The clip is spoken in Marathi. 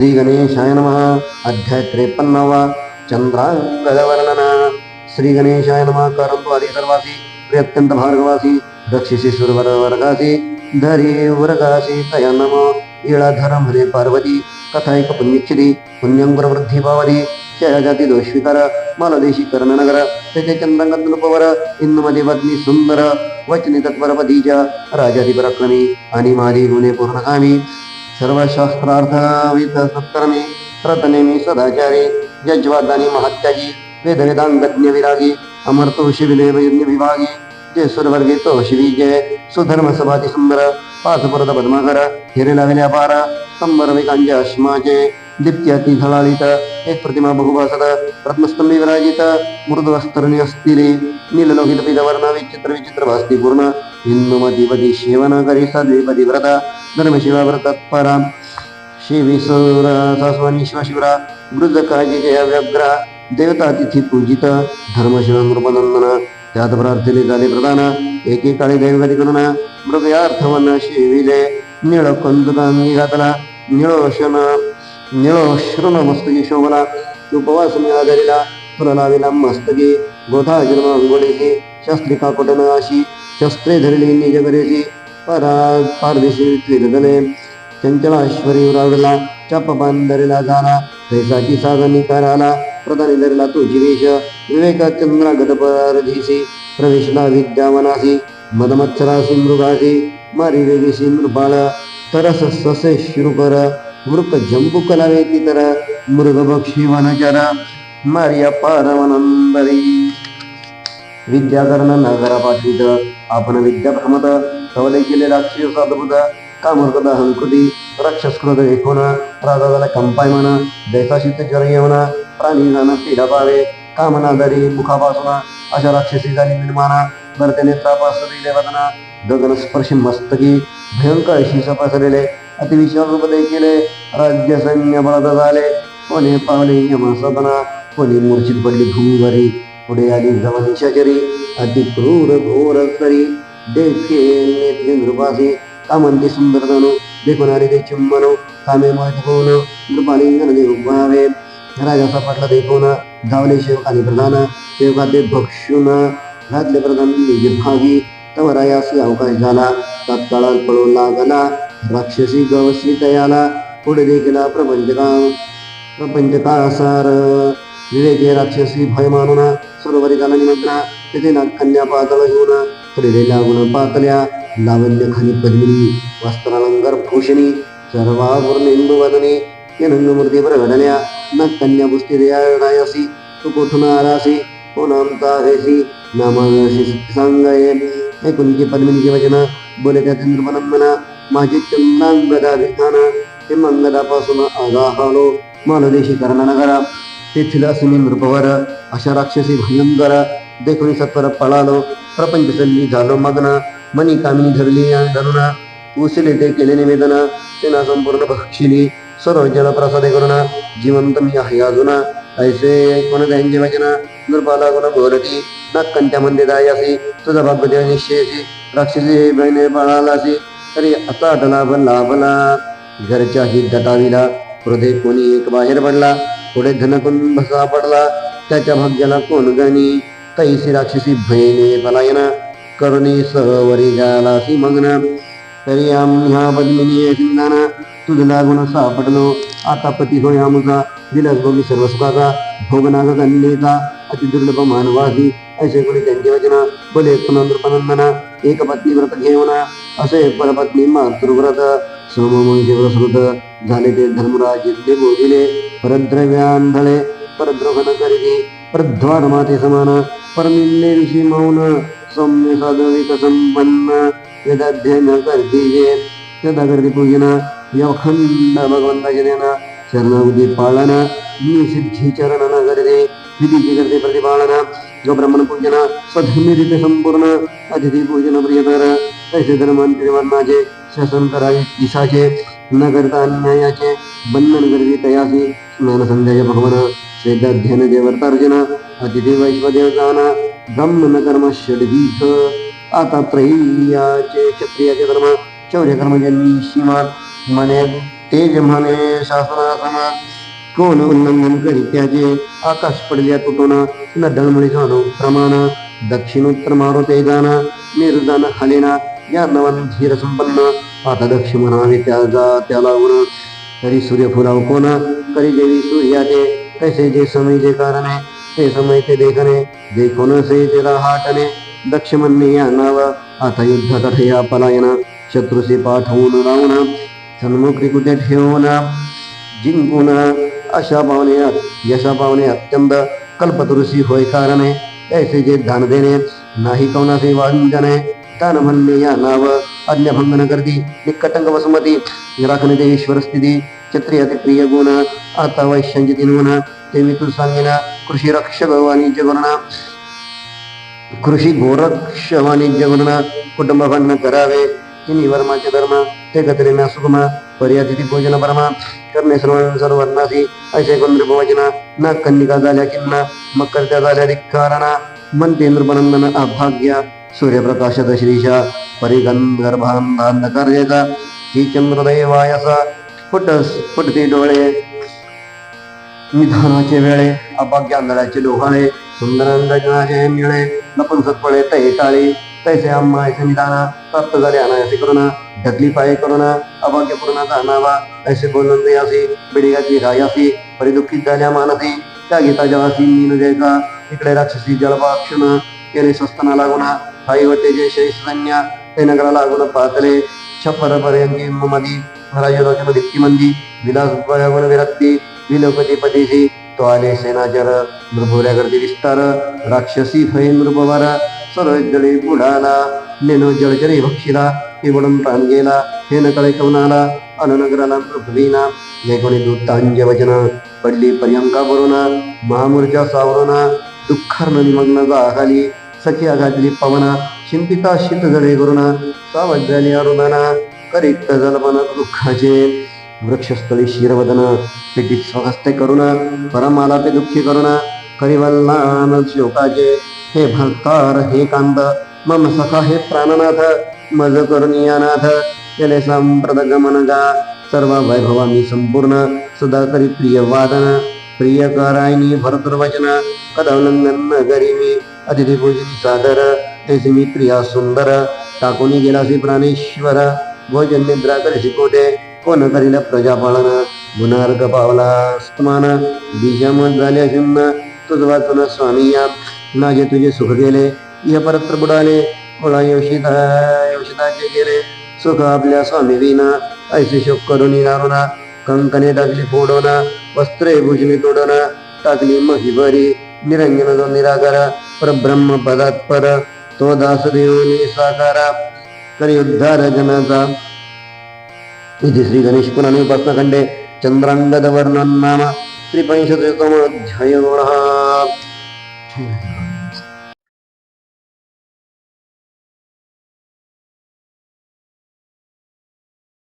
श्री गणेशाय नमः। अध्याय त्रेपन्नावा। चंद्रांगदवर्णन श्री गणेशाय नमः। करंतु आदी सर्वासी। प्रिय अत्यंत भार्गवासी। रक्षिसी सुरवर वर्गासी। धरी वर्गासी। तया नम। इळा धरम हरे पार्वती। कथायक पुण्यक्षिती पुण्यंकुर वृद्धी पावधी शयजाती दोषविकर मालदेशी कर्णनगर त्याचे चंद्रांगत नृपवर इंदुमती सुंदर वचनी तत्परपतीच्या राजाधी पराक्रमी आणि मादी गुणे पूर्णकामी सर्व शास्त्रार्थ वित सत्कर्मी प्रतनेमी सदाचारी यज्वादानी महात्यागी वेद वेदांगज्ञ विरागी अमरतो शिविदेव यज्ञ विभागी जय सुरवर्गी तो शिवी जय सुधर्म सभाती सुंदर पाचपुरत पद्माकर हिरे लाविले अपार संबर विकांज अश्माचे दीप्ती अति झळाळीत एक प्रतिमा बहुभासत रत्नस्तंभी विराजित मृदवस्त्रणी असतील नीललोहित पिदवर्ण विचित्र विचित्र भासती पूर्ण हिंदुमतीपदी सेवन करी सद्विपदी व्रत धर्मशिवा व्रतत्परा शिवीसुर सासवानी शिवशिवरा वृद्ध काळजी जय व्यग्रा देवता तिथी पूजित धर्मशिव नृपनंदन त्यात प्रार्थने झाले प्रधान एकेकाळी दैवगती करून मृगयार्थवन शिविले निळ कंदुकांगी घातला निळोशन निळोश्रुन मस्तकी शोभला उपवास मिळालेला फुल लाविला मस्तकी गोथा जन्म अंगोळीची शस्त्रिका कोटन अशी शस्त्रे धरली निज करेची परा पारदेशी त्रिदले चंचलाश्वरी उरावडला चप बांधरेला झाला तैसाची साधनी कराला प्रधानी धरला तो जिवेश विवेक चंद्रा गतपरधीसी प्रवेशला विद्यावनासी मदमच्छरासी मृगासी मारी वेगीसी नृपाळ तरस ससे श्रुकर मृक जंबू कलावे तर मृग बक्षी वनचर मारिया पारवनंदरी। विद्याकरण नगरा पाठवित आपण विद्या भ्रमत तवले केले राक्षस अद्भुत कामर्कद हंकृती राक्षसकृत एकूण राजा झाला कंपायमन दैसाशित जरयवना प्राणी जाणं पीडा पावे कामना दरी मुखापासून अशा राक्षसी झाली निर्माणा भरतेने त्रापास दिले वदना गगन स्पर्शी मस्तकी भयंकर अशी सपसलेले अतिविशाल रूपदे केले राज्य सैन्य बळद झाले. कोणी पावले यमा सदना कोणी मूर्छित पडली भूमीवरी. पुढे आली जवनिशाचरी अति क्रूर घोर करी देखे नेत्री नृपासी कामंती सुंदर तनु देखून ते चुंबन. कामे मोहित होऊन नृपालिंगन देव भावे राजा सपाटला देखून धावले शेवकाने प्रधान. शेवकाते भक्षुन. घातले प्रधान निज भागी. तव रायासी अवकाश झाला. तत्काळात पळू लागला. राक्षसी गवसी तयाला. पुढे देखील प्रपंचका प्रपंचकासार. भय मानून सरोवरी झाला निमंत्रणा तेथे नागकन्या पातळ घेऊन हृदय लागून पातल्या लावण्य खनी पद्मिनी वस्त्रालंकार भूषणी सर्वावरून इंदू वदने मूर्ती प्रघडल्या नागकन्या पुस्ती रायासी तू कोठून आलासी कोण आमचा हेसी नामाशी सांगाये ऐकुनीची पद्मिनीची वचन बोले त्या चंद्रमनंदना మృపవర चंद्रांगदा विधान ते नृपवर अशा राक्षसी भयंकर देखून सत्वर पळालो प्रपंच सल्ली झालो मग्न मनी कामिनी धरली धरून उसिले ते केले निवेदन सेना संपूर्ण भक्षिली सर्व जल प्रसादे करून जिवंत मी आहे अजून ऐसे ऐकून त्यांचे वचन नृपाला गुण बोलती नक्कंत्या मंदी दायासी तुझा निश्चयसी राक्षसी बहिणे पळालासी तरी अचाट लाभ लाभला घरच्या ही दटाविला हृदय कोणी एक बाहेर पडला पुढे धनकुंभ सापडला त्याच्या भाग्याला कोण गणी? तैसी राक्षसी भयने पलायन. करणे सहवरी गालासी मग्न तरी आम्हा पद्मिनी सिंधाना तुझला लागून सापडलो. आता पती होय आमचा. दिलास भोगी सर्व सुखाचा. भोगनाग कन्येचा अतिदुर्लभ मानवासी. ऐसे कोणी त्यांची वचना? बोले पुनंदना एक पत्नी व्रत घेऊन. असे परपत्नी मातृव्रत. सोममुंचे व्रत झाले ते धर्मराज इथले बोधिले परद्रव्यांधळे परद्रोहन करीती प्रध्वान माते समान परमिल्ले ऋषी मौन सौम्य साधविक संपन्न वेदाध्ययन करतीजे यदा करते पूजन यवखंड भगवंताचे देना पाळन निसिद्धी चरण न करते विधीची करते प्रतिपालन जो ब्रह्मण पूजन स्वधर्मी संपूर्ण अतिथी पूजन प्रियतर तैसे धर्मांतरी वर्णाचे शासन करावे दिशाचे न करता अन्यायाचे बंधन करते तयासी स्नान संध्याचे भगवन वेदाध्ययन देवर्तार्जन अतिथी वैश्वदेवताना ब्रह्म न कर्म षडवीथ आता प्रहियाचे क्षत्रियाचे कर्म शौर्य कर्म ज्यांनी सीमा मने तेज म्हणे शासनासम कोण उल्लंघन करी त्याचे आकाश पडल्या तुटून न दळमळी जाणू प्रमाण दक्षिणोत्तर मारुते जाना निर्दान खालीना या नवन धीर संपन्न आता दक्ष म्हणावे त्याचा त्याला गुण तरी सूर्य फुलाव कोण? करी देवी सूर्याचे. तैसे जे समय जे कारणे ते समय ते देखणे. जे कोणसे त्याला हाटणे दक्ष म्हणणे या नाव आता युद्धात ठया पलायन. शत्रुसे पाठवून लावून सन्मुखी कुठे ठेवून. जिंकून अशा पावणे यशा पावणे अत्यंत कल्पतरुषी होय कारणे. ऐसे जे दान देणे नाही कोणाचे वांजने दान म्हणणे या नाव आज्ञाभंग न गर्दी निकटंग वसुमती राखणे ते ईश्वर स्थिती क्षत्रिय ते प्रिय गुण आता वैश्यांची तीन गुण ते मी तू सांगेना कृषी रक्षक वाणिज्य गुण कृषी गोरक्ष वाणिज्य गुण कुटुंब करावे तिन्ही वर्माचे धर्म ते गतरेना सुगम पर्यातिथी भोजन परमा करणे सर्व सर्वांनासी ऐसे कोण नृपवचना न कन्निका झाल्या किन्ना मकर त्या झाल्या धिक्कारणा म्हणते नृपनंदन अभाग्य। सूर्यप्रकाशत श्रीशा परिगंधर्भांधांधकार्यचा ही चंद्रदैवायसा फुट फुटते डोळे. निधानाचे वेळे अभाग्य आंधळ्याचे डोहाळे सुंदरांगणाचे मिळे नपुंसकपळे तै टाळी तैसे अम्मायचे ऐसे निदाना प्राप्त झाले अनायसे करुणा ढकली पाये करुणा अभाग्य पूर्णाचा अनावा ऐसे बोलून ते असे बिडिगाची रायासी परिदुःखित झाल्या मानसी त्या गीताच्या वासी मीन जयका इकडे राक्षसी जळवा जलपाक्षण केले स्वस्तना लागुना हाई होते जे शैसन्या ते नगरा लागून पातले छप्पर पर्यंगी मदी राजलोचन दिप्ती मंदी. विलास गुण विरक्ती. विलोकती पतीसी तो आले सेनाचर. नृभोऱ्या गर्दी विस्तार. राक्षसी फै नृपवार सरजळी बुडाला. नेनो जळचरी भक्षिला. पिवडून प्राण गेला. हे नकळे कळे कवनाला अनुनगराला पृथ्वीना. जय कोणी दूतांजे वचन. पडली पर्यंका वरुणा. महामूर्च्या सावरुणा. दुःखार्न निमग्न जाखाली सखी घातली पवना शिंपिता शीत जळे करुणा सावध झाली अरुणना करिक्त दुःखाचे. वृक्षस्थळी शिरवदन पेटीत स्वहस्ते करुणा परमाला ते दुःखी करुणा करिवल्लान शोकाचे हे भक्तार हे कांद मम सखा हे प्राणनाथ मज करुणियानाथ केले संप्रद गमनगा सर्व वैभवा मी संपूर्ण सदा करी प्रिय वादन प्रिय करायनी भरतुर्वचन कदवलंदन गरी मी सादर तेसे मी प्रिया सुंदर टाकून गेलासी प्राणेश्वर भोजन निद्रा करी शिकोटे कोण करील प्रजापालन गुणार्ग पावला स्तमान बीजामत झाले शून्य तुझ वाचून स्वामी या नाजे तुझे सुख गेले इह परत्र बुडाले कोळा योषिता योषिताचे गेले सुख आपल्या स्वामी विना ऐसे शोक करून नारुना कंकणे टाकली फोडोना वस्त्रे भुजली तोडोना टाकली मही बरी निरंजन जो परब्रह्म पदात पर तो दास देऊनी साकारा करी उद्धार जनाचा इथे श्री गणेश पुराणे उपासना खंडे चंद्रांगद वर्णन नाम त्रिपंशतम अध्याय